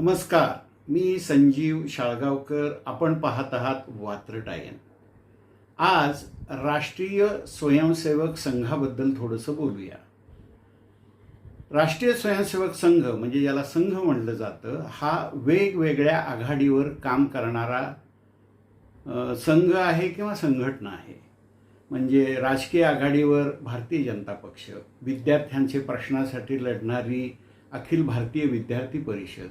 नमस्कार मी संजीव शाळगावकर. आपण पाहत आहात वात्रटायन. आज राष्ट्रीय स्वयंसेवक संघाबद्दल थोडंसं बोलूया. राष्ट्रीय स्वयंसेवक संघ म्हणजे ज्याला संघ म्हणलं जातं हा वेगवेगळ्या आघाडीवर काम करणारा संघ आहे किंवा संघटना आहे. म्हणजे राजकीय आघाडीवर भारतीय जनता पक्ष विद्यार्थ्यांचे प्रश्नासाठी लढणारी अखिल भारतीय विद्यार्थी परिषद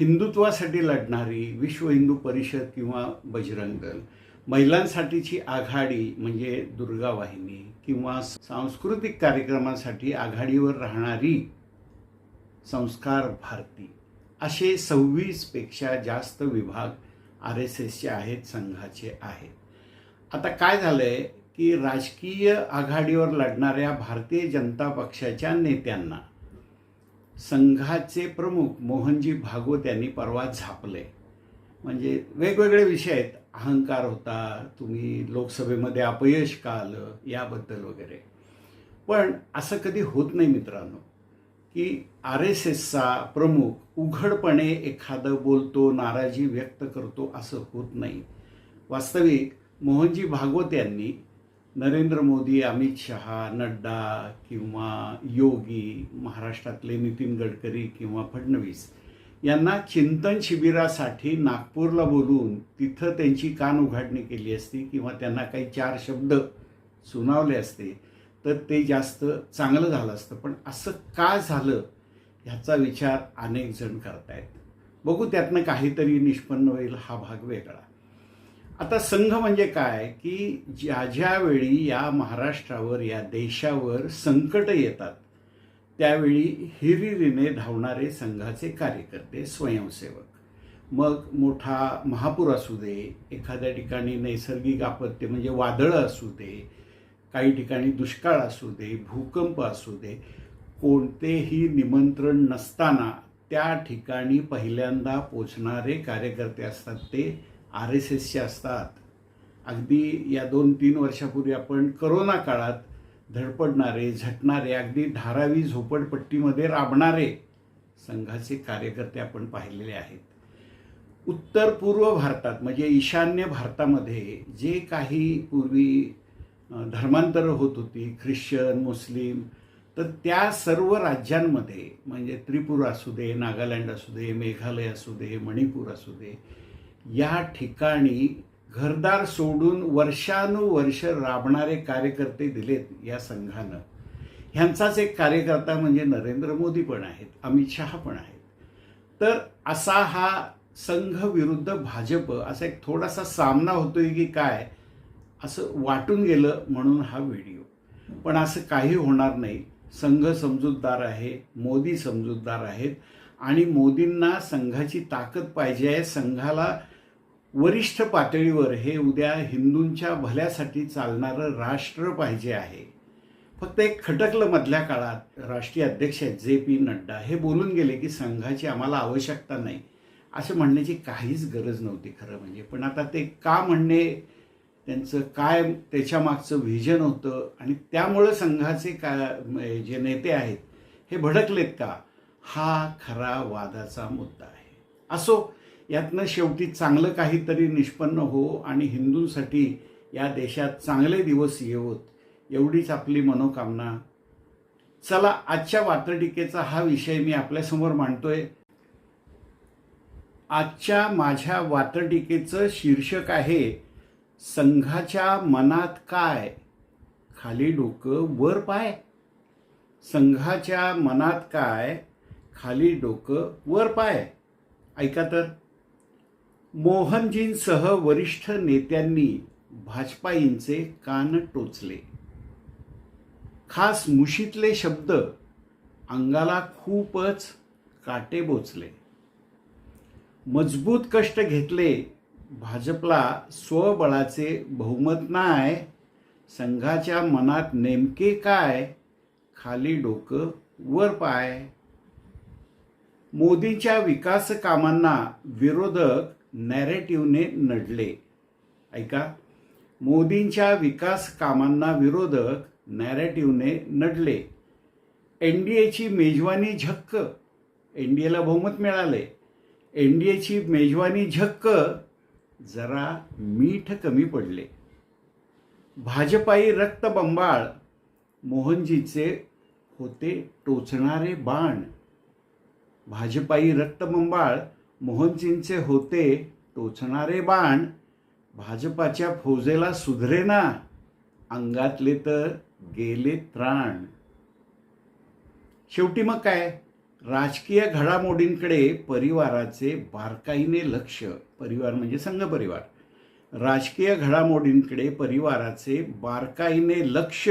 हिंदुत्वासाठी लढणारी विश्व हिंदू परिषद किंवा बजरंग दल महिलांसाठीची आघाडी म्हणजे दुर्गा वाहिनी किंवा सांस्कृतिक कार्यक्रमांसाठी आघाडीवर राहणारी संस्कार भारती असे सव्वीसपेक्षा जास्त विभाग आर एस एसचे आहेत संघाचे आहेत. आता काय झालंय की राजकीय आघाडीवर लढणाऱ्या भारतीय जनता पक्षाच्या नेत्यांना संघाचे प्रमुख मोहनजी भागवत यांनी परवा झापले. म्हणजे वेगवेगळे विषय आहेत. अहंकार होता तुम्ही लोकसभेमध्ये अपयश का आलं याबद्दल वगैरे. पण असं कधी होत नाही मित्रांनो की आर एस एसचा प्रमुख उघडपणे एखादं बोलतो नाराजी व्यक्त करतो असं होत नाही. वास्तविक मोहनजी भागवत यांनी नरेंद्र मोदी अमित शहा नड्डा किंवा योगी महाराष्ट्रातले नितीन गडकरी किंवा फडणवीस यांना चिंतन शिबिरासाठी नागपूरला बोलून तिथं त्यांची कान उघाडणी केली असती किंवा त्यांना काही चार शब्द सुनावले असते तर ते जास्त चांगलं झालं असतं. पण असं का झालं ह्याचा विचार अनेक जण करतायत. बघू त्यातनं काहीतरी निष्पन्न होईल हा भाग वेगळा. आता संघ म्हणजे काय? की ज्या ज्यावेळी या महाराष्ट्रावर या देशावर संकट येतात त्यावेळी हिरिरीने धावणारे संघाचे कार्यकर्ते स्वयंसेवक. मग मोठा महापूर असू दे एखाद्या ठिकाणी नैसर्गिक आपत्ती म्हणजे वादळं असू दे काही ठिकाणी दुष्काळ असू दे भूकंप असू दे कोणतेही निमंत्रण नसताना त्या ठिकाणी पहिल्यांदा पोचणारे कार्यकर्ते असतात ते आर एस एसचे असतात. अगदी या दोन तीन वर्षापूर्वी आपण करोना काळात धडपडणारे झटणारे अगदी धारावी झोपडपट्टीमध्ये राबणारे संघाचे कार्यकर्ते आपण पाहिलेले आहेत. उत्तर पूर्व भारतात म्हणजे ईशान्य भारतामध्ये जे काही पूर्वी धर्मांतर धर्मांतरं होत होती ख्रिश्चन मुस्लिम तर त्या सर्व राज्यांमध्ये म्हणजे त्रिपुरा असू दे नागालँड असू दे मेघालय असू दे मणिपूर असू दे या ठिकाणी घरदार सोडून वर्षानुवर्ष राबणारे कार्यकर्ते दिलेत या संघानं. ह्यांचाच एक कार्यकर्ता म्हणजे नरेंद्र मोदी पण आहेत अमित शहा पण आहेत. तर असा हा संघ विरुद्ध भाजप असा एक थोडासा सामना होतोय की काय असं वाटून गेलं म्हणून हा व्हिडिओ. पण असं काही होणार नाही. संघ समजूतदार आहे मोदी समजूतदार आहेत आणि मोदींना संघाची ताकद पाहिजे आहे. संघाला वरिष्ठ पातळीवर हे उद्या हिंदूंच्या भल्यासाठी चालणारं राष्ट्र पाहिजे आहे. फक्त एक खटकलं मधल्या काळात राष्ट्रीय अध्यक्ष आहेत जे पी नड्डा हे बोलून गेले की संघाची आम्हाला आवश्यकता नाही असं म्हणण्याची काहीच गरज नव्हती खरं म्हणजे. पण आता ते का म्हणणे त्यांचं काय त्याच्या मागचं व्हिजन होतं आणि त्यामुळं संघाचे का जे नेते आहेत हे भडकलेत का हा खरा वादाचा मुद्दा आहे. असो यातनं शेवटी चांगलं काहीतरी निष्पन्न हो आणि हिंदूंसाठी या देशात चांगले दिवस येवोत एवढीच आपली मनोकामना. चला आजच्या वात्रटिकेचा हा विषय मी आपल्यासमोर मांडतोय. आजच्या माझ्या वात्रटिकेचं शीर्षक आहे संघाच्या मनात काय? खाली डोकं वर पाय. संघाच्या मनात काय? खाली डोकं वर पाय. ऐका तर. मोहनजींसह वरिष्ठ नेत्यांनी भाजपाईंचे कान टोचले. खास मुशीतले शब्द अंगाला खूपच काटे बोचले. मजबूत कष्ट घेतले भाजपला स्वबळाचे बहुमत नाही संघाच्या मनात नेमके काय खाली डोकं वर पाय. मोदींच्या विकास कामांना विरोधक नॅरेटिव्हने नडले. ऐका. मोदींच्या विकास कामांना विरोधक नॅरेटिव्हने नडले. एन डी एची मेजवानी झक्क. एन डी एला बहुमत मिळाले. एन डी एची मेजवानी झक्क. जरा मीठ कमी पडले. भाजपाई रक्तबंबाळ. मोहनजीचे होते टोचणारे बाण. भाजपाई रक्तबंबाळ मोहनजींचे होते टोचणारे बाण भाजपाच्या फौजेला सुधरेना अंगातले तर गेले त्राण. शेवटी मग काय? राजकीय घडामोडींकडे परिवाराचे बारकाईने लक्ष. परिवार म्हणजे संघ परिवार. राजकीय घडामोडींकडे परिवाराचे बारकाईने लक्ष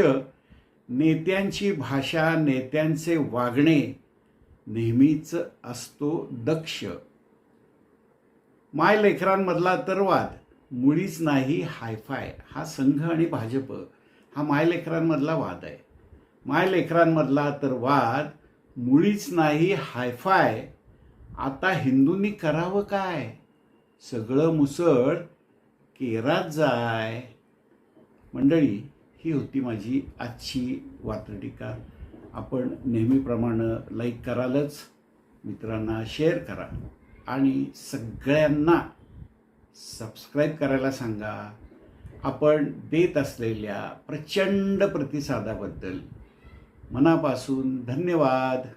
नेत्यांची भाषा नेत्यांचे वागणे नेहमीच असतो दक्ष. माय लेकरांमधला तर वाद. मुळीच नाही हायफाय. हा संघ आणि भाजप हा माय लेकरांमधला वाद आहे. माय लेकरांमधला तर वाद मुळीच नाही हायफाय. आता हिंदूंनी करावं काय? सगळं मुसळ केरात जाय. मंडळी ही होती माझी आजची वात्रटिका. आपण नेहमीप्रमाणे लाईक करालच. मित्रांना शेअर करा. आणि सगळ्यांना सबस्क्राईब करायला सांगा. आपण देत असलेल्या प्रचंड प्रतिसादाबद्दल मनापासून धन्यवाद.